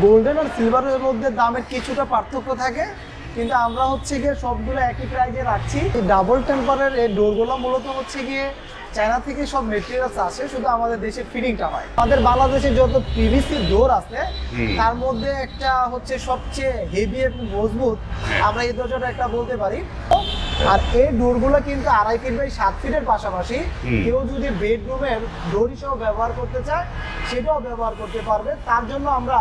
Golden আর সিলভারের মধ্যে দামের কিছুটা পার্থক্য থাকে, কিন্তু আমরা হচ্ছে গিয়ে সবগুলো একই প্রাইজে রাখছি। ডাবল টেম্পারের এই ডোরগুলো মূলত হচ্ছে গিয়ে চায়না থেকে সব মেটেরিয়ালস আসে শুধু আমাদের দেশে ফিটিংটা হয়। আমাদের বাংলাদেশে যত পিভিসি ডোর আছে তার মধ্যে একটা হচ্ছে সবচেয়ে হেভি এবং মজবুত হ্যাঁ। আমরা এই দরজাটা একটা বলতে পারি। আর এই ডোরগুলো কিন্তু আড়াই ফিট বাই সাত ফিটের পাশাপাশি কেউ যদি বেডরুমের ডোর হিসেবে ব্যবহার করতে চায় সেটাও ব্যবহার করতে পারবে। তার জন্য আমরা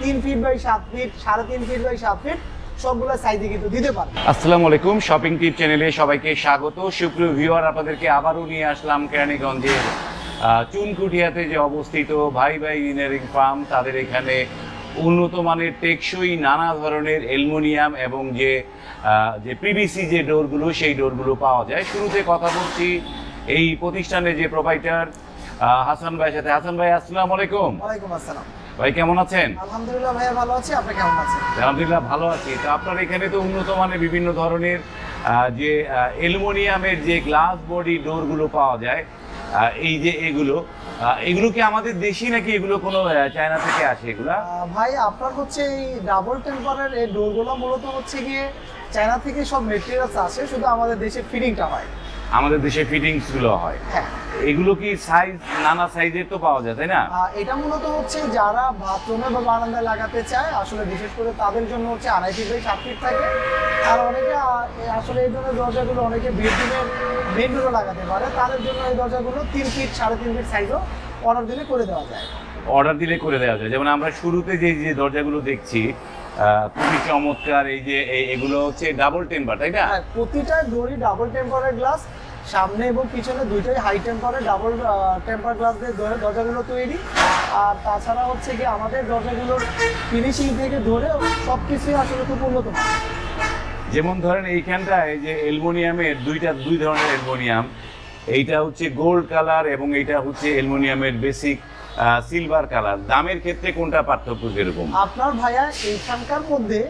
তিন ফিট বাই সাত ফিট সাড়ে তিন ফিট বাই সাত ফিট সবগুলো সাইজে কিন্তু দিতে পারবে। আসসালামু আলাইকুম শপিং টিপ চ্যানেলে সবাইকে স্বাগত। সুপ্রিয় ভিউয়ার আপনাদেরকে আবারও নিয়ে আসলাম কেরানীগঞ্জের চুনকুটিয়াতে যে অবস্থিত ভাই ভাই ইঞ্জিনিয়ারিং ফার্ম। তাদের এখানে উন্নত মানের টেকসই নানা ধরনের অ্যালুমিনিয়াম এবং যে যে পিভিসি যে ডোরগুলো সেই ডোরগুলো পাওয়া যায়। শুরুতে কথা বলছি এই প্রতিষ্ঠানের যে প্রোভাইডার হাসান ভাইয়ের সাথে। হাসান ভাই আসসালামু আলাইকুম। ওয়ালাইকুম আসসালাম। ভাই কেমন আছেন? আলহামদুলিল্লাহ ভাইয়া ভালো আছি আপনি কেমন আছেন? আলহামদুলিল্লাহ ভালো আছি। তো আপনার এখানে তো উন্নত মানের বিভিন্ন ধরনের যে অ্যালুমিনিয়ামের যে গ্লাস বডি ডোরগুলো পাওয়া যায় এই যে এগুলো এগুলো কি আমাদের দেশি নাকি এগুলো কোনো চায়না থেকে আসে এগুলা? ভাই আপনার হচ্ছে এই ডাবল টেম্পারের এই ডোরগুলো মূলত হচ্ছে গিয়ে চায়না থেকে সব মেটেরিয়ালস আসে শুধু আমাদের দেশে ফিটিংটা হয়। আমাদের দেশে ফিটিংসগুলো হয়। হ্যাঁ। এগুলো কি সাইজ নানা সাইজের তো পাওয়া যায় তাই না? এটা মূলত হচ্ছে যারা বাথরুমে বা বারান্দায় লাগাতে চায় আসলে বিশেষ করে তাদের জন্য হচ্ছে আড়াই ফিট বাই সাত ফিট থাকে। আর অনেকে আসলে এই ধরনের দরজাগুলো অনেকে বেডরুমের বেডরুমে লাগাতে পারে। তাদের জন্য এই দরজাগুলো তিন ফিট সাড়ে তিন ফিট সাইজও অর্ডার দিলে করে দেওয়া যায়। অর্ডার দিলে করে দেওয়া যায়। যেমন আমরা শুরুতে যে যে দরজাগুলো দেখছি খুবই চমৎকার এই যে এগুলো হচ্ছে ডাবল টেম্পার তাই না? হ্যাঁ প্রতিটা দড়ি ডাবল টেম্পারের গ্লাস সামনে এবং পিছনে দুইটাই হাই টেম্পারের ডাবল টেম্পার গ্লাস দিয়ে দরজাগুলো তৈরি। আর তাছাড়া হচ্ছে কি আমাদের দরজাগুলোর ফিনিশিং থেকে ধরে সব কিছুই আসলে খুব উন্নত। যেমন ধরেন এইখানটায় যে অ্যালুমিনিয়ামের দুইটা দুই ধরনের অ্যালমোনিয়াম। এইটা হচ্ছে গোল্ড কালার এবং এইটা হচ্ছে অ্যালুমিনিয়ামের বেসিক সিলভার কালার দামের ক্ষেত্রে কোনটা পার্থক্য কীরকম? আপনার ভাইয়া এইখানকার মধ্যে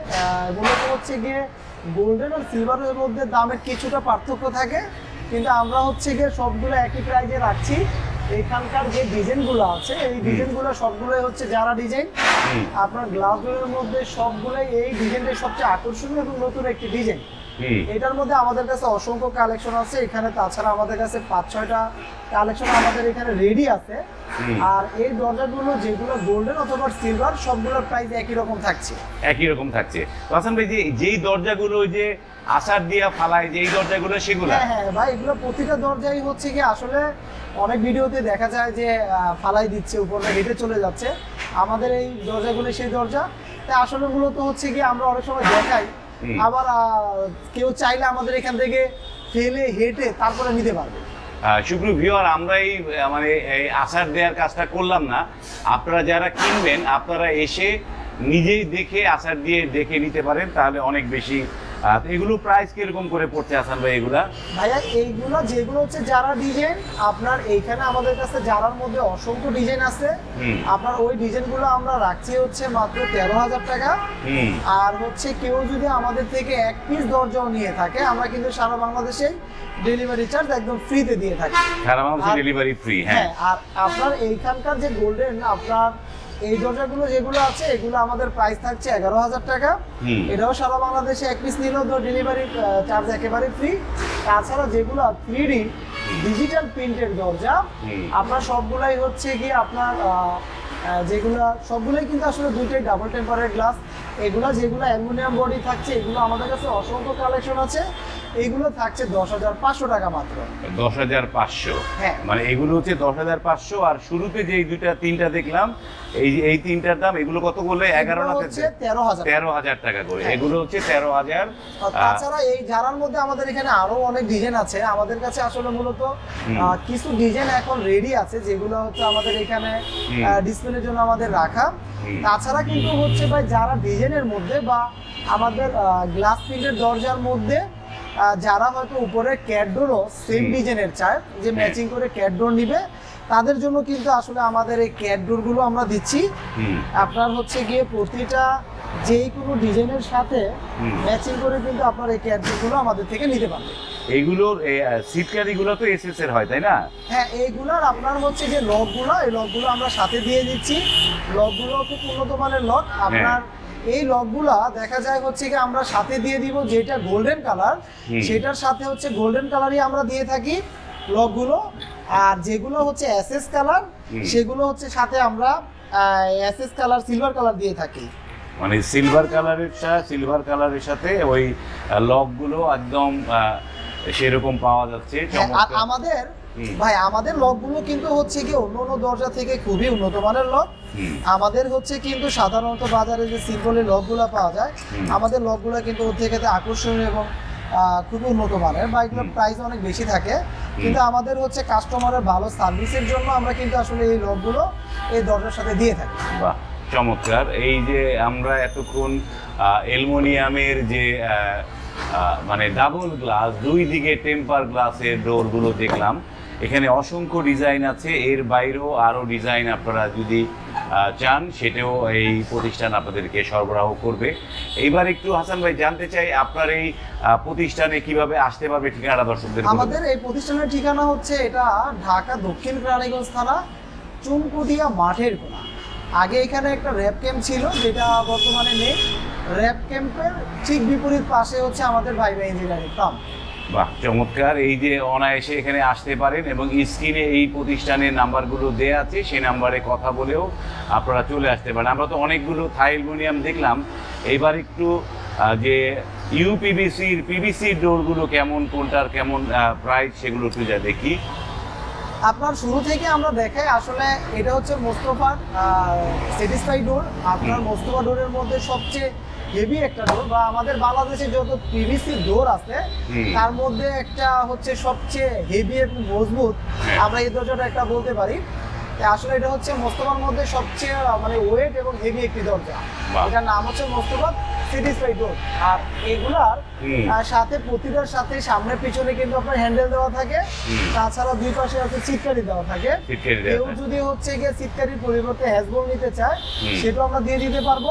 মূলত হচ্ছে গিয়ে গোল্ডেন আর সিলভারের মধ্যে দামের কিছুটা পার্থক্য থাকে। কিন্তু আমরা হচ্ছে গিয়ে সবগুলো একই প্রাইজে রাখছি। এখানকার যে ডিজাইনগুলো আছে এই ডিজাইনগুলো সবগুলোই হচ্ছে যারা ডিজাইন আপনার গ্লাভের মধ্যে সবগুলোই এই ডিজাইনটাই সবচেয়ে আকর্ষণীয় এবং নতুন একটি ডিজাইন এটার মধ্যে আমাদের কাছে অসংখ্য কালেকশন আছে। এখানে তাছাড়া আমাদের কাছে পাঁচ ছয়টা কালেকশন আমাদের এখানে রেডি আছে। আর এই দরজাগুলো যেগুলো গোল্ডেন অথবা সিলভার সবগুলোর প্রাইস একই রকম থাকছে। একই রকম থাকছে। হাসান ভাই যে যেই দরজাগুলো ওই যে আসার দিয়া ফালায় যেই দরজাগুলো সেগুলো? হ্যাঁ হ্যাঁ ভাই এগুলো প্রতিটা দরজাই হচ্ছে কি আসলে অনেক ভিডিওতে দেখা যায় যে ফালাই দিচ্ছে উপরে হেঁটে চলে যাচ্ছে। আমাদের এই দরজাগুলো সেই দরজা। তাই আসলে মূলত হচ্ছে কি আমরা অনেক সময় দেখাই। আবার কেউ চাইলে আমাদের এখান থেকে ফেলে হেঁটে তারপরে নিতে পারবে। সুপ্রিয় ভিওর আমরা এই মানে এই আসার দেওয়ার কাজটা করলাম না। আপনারা যারা কিনবেন, আপনারা এসে নিজেই দেখে, আসার দিয়ে দেখে নিতে পারেন, তাহলে অনেক বেশি এগুলো প্রাইস কীরকম করে পড়ছে হাসান ভাই এগুলা? ভাইয়া এইগুলো যেগুলো হচ্ছে যারা ডিজাইন আপনার এইখানে আমাদের কাছে যারার মধ্যে অসংখ্য ডিজাইন আছে আপনার ওই ডিজাইনগুলো আমরা রাখছি হচ্ছে মাত্র তেরো হাজার টাকা। আর হচ্ছে কেউ যদি আমাদের থেকে এক পিস দরজাও নিয়ে থাকে আমরা কিন্তু সারা বাংলাদেশে ডেলিভারি চার্জ একদম ফ্রিতে দিয়ে থাকি। সারা বাংলাদেশে ডেলিভারি ফ্রি হ্যাঁ। হ্যাঁ আর আপনার এইখানকার যে গোল্ডেন আপনার এই দরজাগুলো যেগুলো আছে এগুলো আমাদের প্রাইস থাকছে এগারো হাজার টাকা। এটাও সারা বাংলাদেশে এক পিস নিলেও তো ডেলিভারি চার্জ একেবারে ফ্রি তাছাড়া যেগুলো থ্রি ডি ডিজিটাল প্রিন্টের দরজা আপনার সবগুলাই হচ্ছে কি আপনার যেগুলো সবগুলোই কিন্তু আসলে দুইটাই ডাবল টেম্পারের গ্লাস এগুলো যেগুলো অ্যালুমিনিয়াম বডি থাকছে এগুলো আমাদের কাছে অসংখ্য কালেকশন আছে। এগুলো থাকছে দশ হাজার পাঁচশো টাকা মাত্র। দশ হাজার পাঁচশো? হ্যাঁ। মানে এগুলো হচ্ছে দশ হাজার পাঁচশো আর শুরুতে যে দুইটা তিনটা দেখলাম এই এই তিনটার দাম এগুলো কত বললে? এগারো হচ্ছে তেরো হাজার। তেরো হাজার টাকা করে। হ্যাঁ। এগুলো হচ্ছে তেরো হাজার। তাছাড়া এই জারার মধ্যে আমাদের এখানে আরও অনেক ডিজাইন আছে। আমাদের কাছে আসলে মূলত কিছু ডিজাইন এখন রেডি আছে যেগুলো হচ্ছে আমাদের এখানে। ডিসপ্লের জন্য আমাদের রাখা। তাছাড়া কিন্তু হচ্ছে ভাই যারা ডিজাইনের মধ্যে বা আমাদের গ্লাস প্রিন্টের দরজার মধ্যে যারা হয়তো উপরে ক্যাডডোরও সেম ডিজাইনের চায় যে ম্যাচিং করে ক্যাডডোর নিবে তাদের জন্য কিন্তু আসলে আমাদের এই ক্যাডডোরগুলো আমরা দিচ্ছি। আপনার হচ্ছে গিয়ে প্রতিটা যে কোনো ডিজাইনের সাথে ম্যাচিং করে কিন্তু আপনার এই ক্যাটগুলো আমাদের থেকে নিতে পারবেন এইগুলোর সিটকারিগুলো তো এসএস এর হয় তাই না? হ্যাঁ এইগুলার আপনার হচ্ছে যে লকগুলো এই লকগুলো আমরা সাথে দিয়ে দিচ্ছি। লকগুলো খুব উন্নত মানের লক আপনার এই লকগুলা দেখা যায় হচ্ছে কি আমরা সাথে দিয়ে দিব যেটা গোল্ডেন কালার সেটার সাথে হচ্ছে গোল্ডেন কালারই আমরা দিয়ে থাকি লকগুলো। আর যেগুলো হচ্ছে এসএস কালার সেগুলো হচ্ছে সাথে আমরা এসএস কালার সিলভার কালার দিয়ে থাকি। মানে সিলভার কালারের সিলভার কালারের সাথে ওই লকগুলো একদম সেরকম পাওয়া যাচ্ছে। হ্যাঁ, আর আমাদের। ভাই আমাদের লকগুলো কিন্তু হচ্ছে কি অন্য অন্য দরজা থেকে খুবই উন্নত মানের লক। আমাদের হচ্ছে কিন্তু সাধারণত বাজারে যে সিম্পলের লকগুলো পাওয়া যায়। আমাদের লকগুলো কিন্তু ওর থেকে আকর্ষণীয় এবং খুবই উন্নত মানের। বা এগুলোর। প্রাইস অনেক বেশি থাকে। কিন্তু আমাদের হচ্ছে কাস্টমারের ভালো সার্ভিসের জন্য আমরা কিন্তু আসলে এই লকগুলো এই দরজার সাথে দিয়ে থাকি। বাহ চমৎকার। এই যে আমরা এতক্ষণ অ্যালুমিনিয়ামের যে মানে ডাবল গ্লাস দুই দিকে টেম্পার গ্লাসের ডোরগুলো দেখলাম। এখানে অসংখ্য ডিজাইন আছে, এর বাইরেও আরও ডিজাইন আপনারা যদি চান, সেটাও এই প্রতিষ্ঠান আপনাদেরকে সরবরাহ করবে। এইবার একটু হাসান ভাই জানতে চাই, আপনার এই প্রতিষ্ঠানে কীভাবে আসতে পারবে ঠিকানাটা দর্শকদের আমাদের এই প্রতিষ্ঠানের ঠিকানা হচ্ছে এটা ঢাকা দক্ষিণ কেরানীগঞ্জ থানা চুনকুটিয়া মাঠের কোনা। আগে এখানে একটা র্যাব ক্যাম্প ছিল, যেটা বর্তমানে নেই। র্যাব ক্যাম্পের ঠিক বিপরীত পাশে হচ্ছে আমাদের ভাই ভাই ইঞ্জিনিয়ারিং ফার্ম বাহ চমৎকার। এই যে অনায়াসে এখানে আসতে পারেন এবং স্ক্রিনে এই প্রতিষ্ঠানের নাম্বারগুলো দেয়া আছে সেই নাম্বারে কথা বলেও আপনারা চলে আসতে পারেন। আমরা তো অনেকগুলো থাই অ্যালুমিনিয়াম দেখলাম। এবার একটু যে ইউপিবিসির পিভিসি ডোরগুলো কেমন কোনটার কেমন প্রাইস সেগুলো একটু যা দেখি। আপনার শুরু থেকে আমরা দেখাই আসলে এটা হচ্ছে মোস্তফার স্যাটিসফাই ডোর আপনার মোস্তফা ডোরের মধ্যে সবচেয়ে হেভি একটা ডোর বা আমাদের বাংলাদেশে যত পিভিসি ডোর আছে তার মধ্যে একটা হচ্ছে সবচেয়ে হেভি এবং মজবুত হ্যাঁ। আমরা এই দরজাটা একটা বলতে পারি আসলে এটা হচ্ছে মোস্তফার মধ্যে সবচেয়ে মানে ওয়েট এবং হেভি একটি দরজা। এটার নাম হচ্ছে মোস্তফা স্যাটিসফাই ডোর আর এগুলার সাথে প্রতিটার সাথে সামনে পিছনে কিন্তু আপনার হ্যান্ডেল দেওয়া থাকে। তাছাড়া দুই পাশে আছে সিটকারি দেওয়া থাকে। কেউ যদি হচ্ছে গিয়ে সিটকারির পরিবর্তে হ্যাজবল নিতে চায়। সেটাও আমরা দিয়ে দিতে পারব।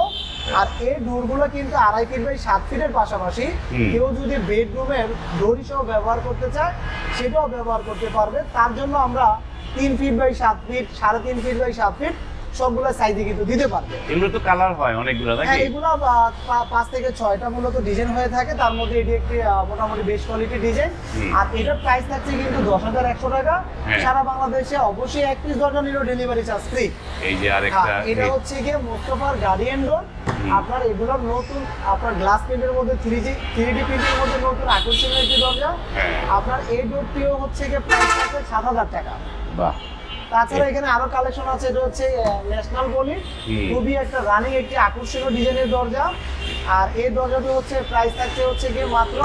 আর এই ডোরগুলো কিন্তু আড়াই ফিট বাই সাত ফিটের পাশাপাশি কেউ যদি বেডরুমের ডোর হিসেবে ব্যবহার করতে চায় সেটাও ব্যবহার করতে পারবে। তার জন্য আমরা তিন ফিট বাই সাত ফিট সাড়ে তিন ফিট বাই সাত ফিট সবগুলো সাইজে কিন্তু দিতে পারবে। এগুলো তো কালার হয় অনেকগুলো হ্যাঁ এগুলো পাঁচ থেকে ছয়টা মূলত ডিজাইন হয়ে থাকে। তার মধ্যে এটি একটি মোটামুটি বেস্ট কোয়ালিটি ডিজাইন আর এটার প্রাইস থাকছে কিন্তু দশ হাজার একশো টাকা। হ্যাঁ। সারা বাংলাদেশে অবশ্যই এক পিস দরজা নিলেও ডেলিভারি চার্জ ফ্রি এই যে আরেকটা এটা হচ্ছে গিয়ে মোস্তফার গার্ডিয়ান ডোর আপনার এগুলোর নতুন আপনার গ্লাস প্রিন্টের মধ্যে থ্রি জি থ্রি ডি প্রিন্টের মধ্যে নতুন আকর্ষণীয় একটি দরজা হ্যাঁ। আপনার এই ডোরটিও হচ্ছে গিয়ে প্রাইস থাকছে সাত হাজার টাকা। বাহ। তাছাড়া এখানে আরও কালেকশন আছে এটা হচ্ছে ন্যাশনাল বলি খুবই একটা রানিং একটি আকর্ষণীয় ডিজাইনের দরজা। আর এই দরজাটি হচ্ছে প্রাইস থাকছে হচ্ছে গিয়ে মাত্র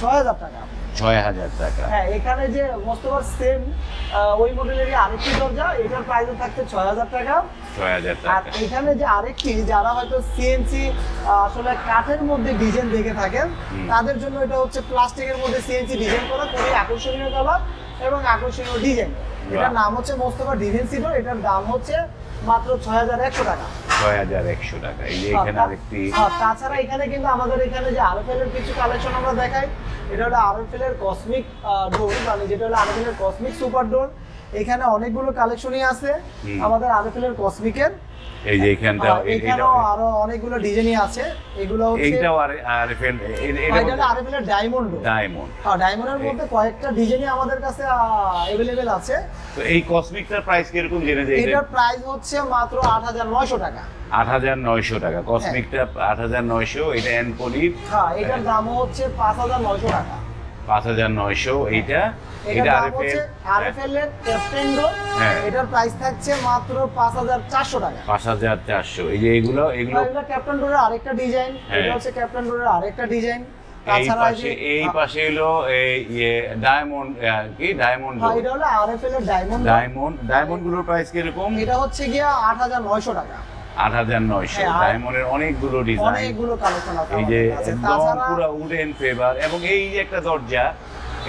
ছয় হাজার টাকা। ছয় হাজার টাকা। হ্যাঁ এখানে যে মোস্তফার সেম ওই মডেলেরই আরেকটি দরজা এটার প্রাইসও থাকছে ছয় হাজার টাকা। ছয় হাজার আর এখানে যে আরেকটি যারা হয়তো সিএনসি আসলে কাঠের মধ্যে ডিজাইন দেখে থাকেন তাদের জন্য এটা হচ্ছে প্লাস্টিকের মধ্যে সিএনসি ডিজাইন করা খুবই আকর্ষণীয় কালার এবং আকর্ষণীয় ডিজাইন এটার নাম হচ্ছে মোস্তফা ডিজাইন সিডর এটার দাম হচ্ছে মাত্র ছয় হাজার একশো টাকা। ছয় হাজার একশো টাকা। এই যে এখানে আরেকটি তাছাড়া এখানে কিন্তু আমাদের এখানে যে আরএফএল এর কিছু কালেকশন আমরা দেখাই এটা হলো আরএফএল এর কসমিক ডোর মানে যেটা হলো আরএফএল এর কসমিক সুপার ডোর এখানে অনেকগুলো কালেকশনই আছে। আমাদের আরএফএল এর। কসমিকের এই যে এখানটা এখানেও আরও অনেকগুলো ডিজাইনই আছে। এগুলো হচ্ছে এইটাও আর আর এফএল আর এটা হলো আরএফএল ডায়মন্ড ডায়মন্ড হ্যাঁ ডায়মন্ডের মধ্যে কয়েকটা ডিজাইনই আমাদের কাছে অ্যাভেলেবেল আছে। তো এই কসমিকটার প্রাইস কীরকম জেনে যায় এটার প্রাইস হচ্ছে মাত্র আট হাজার নয়শো টাকা। আট হাজার নয়শো টাকা। কসমিকটা আট হাজার নয়শো এটা এনপলির হ্যাঁ এটার দামও হচ্ছে পাঁচ হাজার নয়শো টাকা। পাঁচ হাজার নয়শো এইটা। এটা আরএফএল আরএফএল এর হ্যাঁ। এটার প্রাইস থাকছে মাত্র পাঁচ হাজার চারশো টাকা। পাঁচ হাজার চারশো। এই যে এগুলো এগুলো আরেকটা ডিজাইন হ্যাঁ। এটা হচ্ছে ক্যাপ্টেন ডোরের আরেকটা ডিজাইন এই পাশে এই পাশে হলো এই ইয়ে ডায়মন্ড কি ডায়মন্ড হ্যাঁ এটা হলো আরএফএল এর ডায়মন্ড ডায়মন্ড ডায়মন্ডগুলোর প্রাইস কীরকম? এটা হচ্ছে গিয়া আট হাজার নয়শো টাকা। আট হাজার নয়শো। হ্যাঁ, ডায়মন্ডের অনেকগুলো ডিজাইন অনেকগুলো এই যে একদম পুরো উডেন ফেভার এবং এই যে একটা দরজা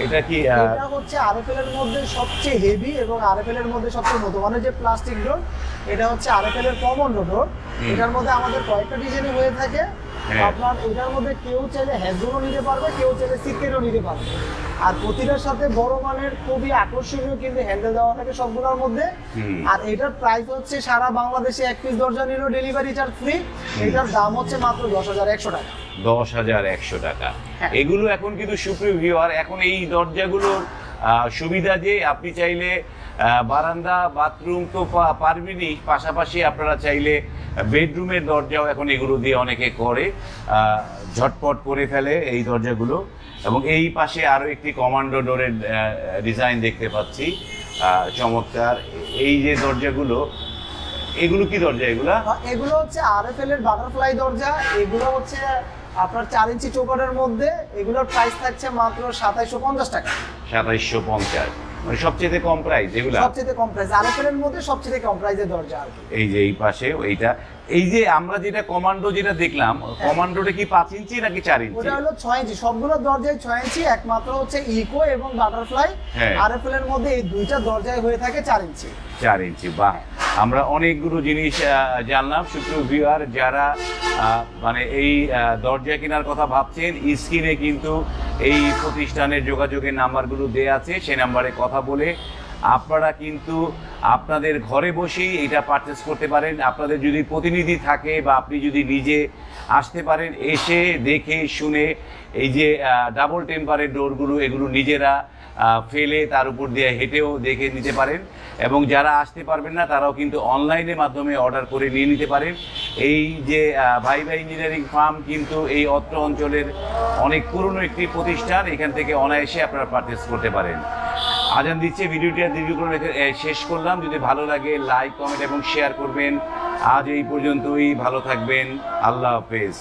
এটা কি এটা হচ্ছে আরএফএল এর মধ্যে সবচেয়ে হেভি এবং আরএফএল এর মধ্যে সবচেয়ে মতো মানে যে প্লাস্টিক ডোর এটা হচ্ছে আরএফএল এর কমন ডোর এটার মধ্যে আমাদের কয়েকটা ডিজাইন হয়ে থাকে। হ্যাঁ। আপনার এটার মধ্যে কেউ চাইলে হ্যাজলও নিতে পারবে কেউ চাইলে সিক্রেটও নিতে পারবে। আর প্রতিটার সাথে বড় মানের খুবই আকর্ষণীয় কিন্তু হ্যান্ডেল দেওয়া থাকে সবগুলোর মধ্যে। আর এটার প্রাইস হচ্ছে সারা বাংলাদেশে এক পিস দরজা নিলেও ডেলিভারি চার্জ ফ্রি এটার দাম হচ্ছে মাত্র দশ হাজার একশো টাকা। দশ হাজার একশো টাকা। হ্যাঁ। এগুলো এখন কিন্তু সুপ্রিয় ভিউয়ার এখন এই দরজাগুলোর সুবিধা যে আপনি চাইলে বারান্দা বাথরুম তো পারবেনই। পাশাপাশি আপনারা চাইলে বেডরুমের দরজাও এখন এগুলো দিয়ে অনেকে করে ঝটপট করে ফেলে এই দরজাগুলো। এবং এই পাশে আরও একটি কমান্ডো ডোরের ডিজাইন দেখতে পাচ্ছি। চমৎকার। এই যে দরজাগুলো এগুলো কি দরজা এগুলা? এগুলো হচ্ছে আরএফএল এর বাটারফ্লাই দরজা। এগুলো হচ্ছে আপনার চার ইঞ্চি চৌকাটের মধ্যে। এগুলোর প্রাইস থাকছে মাত্র সাতাইশো পঞ্চাশ টাকা। সাতাইশশো পঞ্চাশ। মানে সবচেয়ে কম প্রাইস এগুলো। সবচেয়ে কম প্রাইস আরএফএল মধ্যে সবচেয়ে কম প্রাইসের দরজা আর এই যে এই পাশে এইটা এই যে আমরা যেটা কমান্ডো যেটা দেখলাম কমান্ডোটা কি পাঁচ ইঞ্চি নাকি চার ইঞ্চি? ওটা হলো ছয় ইঞ্চি সবগুলো দরজায় ছয় ইঞ্চি একমাত্র হচ্ছে ইকো এবং বাটারফ্লাই হ্যাঁ। আরএফএল এর মধ্যে এই দুইটা দরজায় হয়ে থাকে চার ইঞ্চি। চার ইঞ্চি বাহ। আমরা অনেকগুলো জিনিস জানলাম। শুক্র ভিউয়ার যারা মানে এই দরজা কেনার কথা ভাবছেন, স্ক্রিনে কিন্তু এই প্রতিষ্ঠানের যোগাযোগের নাম্বারগুলো দেয়া আছে। সেই নাম্বারে কথা বলে আপনারা কিন্তু আপনাদের ঘরে বসেই এটা পারচেস করতে পারেন। আপনাদের যদি প্রতিনিধি থাকে বা আপনি যদি নিজে আসতে পারেন, এসে দেখে শুনে এই যে ডাবল টেম্পারের ডোরগুলো এগুলো নিজেরা ফেলে তার উপর দিয়ে হেঁটেও দেখে নিতে পারেন। এবং যারা আসতে পারবেন না, তারাও কিন্তু অনলাইনের মাধ্যমে অর্ডার করে নিয়ে নিতে পারেন। এই যে ভাই ভাই ইঞ্জিনিয়ারিং ফার্ম কিন্তু এই অত্র অঞ্চলের অনেক পুরনো একটি প্রতিষ্ঠান। এখান থেকে অনায়াসে আপনারা পারচেস করতে পারেন। আজান দিচ্ছে, ভিডিওটি আর শেষ করলাম। যদি ভালো লাগে লাইক কমেন্ট এবং শেয়ার করবেন। আজ এই পর্যন্তই, ভালো থাকবেন। আল্লাহ হাফেজ।